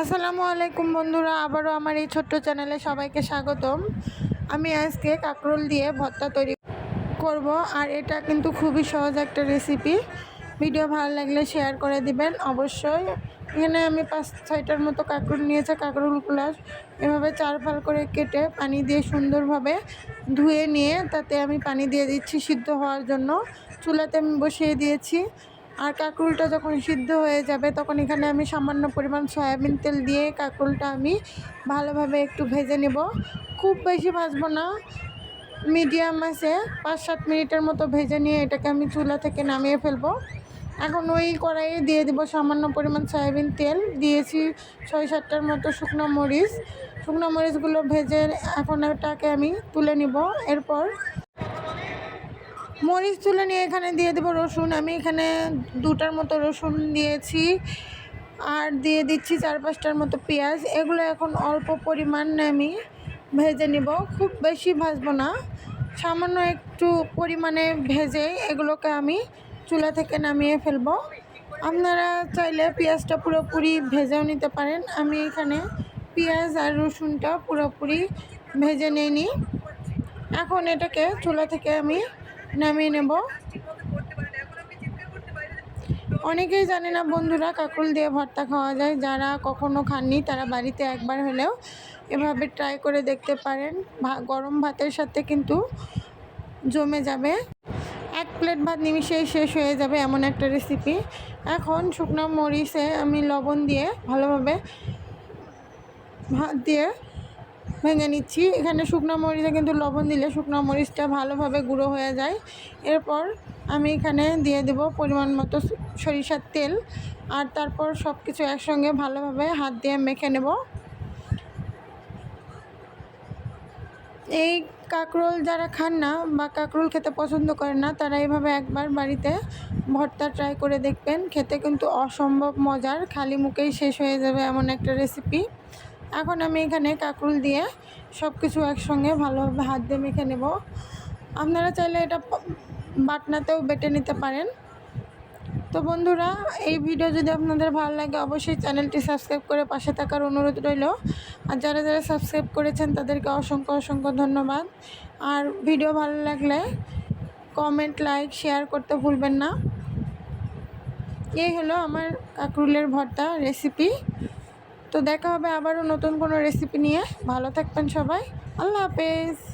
আসসালামু আলাইকুম বন্ধুরা, আবারও আমার এই ছোট্ট চ্যানেলে সবাইকে স্বাগতম। আমি আজকে কাঁকরোল দিয়ে ভর্তা তৈরি করব, আর এটা কিন্তু খুবই সহজ একটা রেসিপি ভিডিও ভালো লাগলে শেয়ার করে দিবেন, অবশ্যই। এখানে আমি পাঁচ ছয়টার মতো কাঁকরোল নিয়েছে, কাঁকরোলগুলো এভাবে চার ফাল করে কেটে পানি দিয়ে সুন্দরভাবে ধুয়ে নিয়ে তাতে আমি পানি দিয়ে দিচ্ছি সিদ্ধ হওয়ার জন্য। চুলাতে আমি বসিয়ে দিয়েছি। আর কাঁকরুলটা যখন সিদ্ধ হয়ে যাবে, তখন এখানে আমি সামান্য পরিমাণ সয়াবিন তেল দিয়ে কাঁকরুলটা আমি ভালোভাবে একটু ভেজে নেব। খুব বেশি ভাজবো না, মিডিয়াম আছে পাঁচ সাত মিনিটের মতো ভেজে নিয়ে এটাকে আমি চুলা থেকে নামিয়ে ফেলব। এখন ওই কড়াইয়ে দিয়ে দিব সামান্য পরিমাণ সয়াবিন তেল, দিয়েছি ছয় সাতটার মতো শুকনো মরিচ। শুকনো মরিচগুলো ভেজে এখন এটাকে আমি তুলে নিব। এরপর মরিচ তুলে নিয়ে এখানে দিয়ে দেবো রসুন। আমি এখানে দুটার মতো রসুন দিয়েছি আর দিয়ে দিচ্ছি চার পাঁচটার মতো পেঁয়াজ। এগুলো এখন অল্প পরিমাণ আমি ভেজে নিব। খুব বেশি ভাজবো না, সামান্য একটু পরিমাণে ভেজে এগুলোকে আমি চুলা থেকে নামিয়ে ফেলব। আপনারা চাইলে পেঁয়াজটা পুরোপুরি ভেজেও নিতে পারেন। আমি এখানে পেঁয়াজ আর রসুনটা পুরোপুরি ভেজে নিয়ে নিই এখন এটাকে চুলা থেকে আমি নামিয়ে নেব। অনেকেই জানে না বন্ধুরা, কাকুল দিয়ে ভর্তা খাওয়া যায়। যারা কখনো খাননি, তারা বাড়িতে একবার হলেও এভাবে ট্রাই করে দেখতে পারেন। গরম ভাতের সাথে কিন্তু জমে যাবে। এক প্লেট ভাত নিমিশেই শেষ হয়ে যাবে এমন একটা রেসিপি এখন শুকনো মরিচে আমি লবণ দিয়ে ভালোভাবে ভাত দিয়ে ভেঙে নিচ্ছি। এখানে শুকনো মরিচে কিন্তু লবণ দিলে শুকনো মরিচটা ভালোভাবে গুঁড়ো হয়ে যায়। এরপর আমি এখানে দিয়ে দেব পরিমাণ মতো সরিষার তেল আর তারপর সব কিছু একসঙ্গে ভালোভাবে হাত দিয়ে মেখে নেব। এই কাঁকরোল যারা খান না বা কাঁকরোল খেতে পছন্দ করেন না, তারা এইভাবে একবার বাড়িতে ভর্তা ট্রাই করে দেখবেন। খেতে কিন্তু অসম্ভব মজার, খালি মুখেই শেষ হয়ে যাবে এমন একটা রেসিপি। এখন আমি এখানে কাঁকরুল দিয়ে সব কিছু একসঙ্গে ভালোভাবে হাত দিয়ে মেখে নেব। আপনারা চাইলে এটা বাটনাতেও বেটে নিতে পারেন। তো বন্ধুরা, এই ভিডিও যদি আপনাদের ভালো লাগে, অবশ্যই চ্যানেলটি সাবস্ক্রাইব করে পাশে থাকার অনুরোধ রইল। আর যারা যারা সাবস্ক্রাইব করেছেন, তাদেরকে অসংখ্য অসংখ্য ধন্যবাদ। আর ভিডিও ভালো লাগলে কমেন্ট, লাইক, শেয়ার করতে ভুলবেন না। এই হলো আমার কাকরুলের ভর্তা রেসিপি। তো দেখা হবে আবারও নতুন কোনো রেসিপি নিয়ে। ভালো থাকবেন সবাই। আল্লাহ হাফেজ।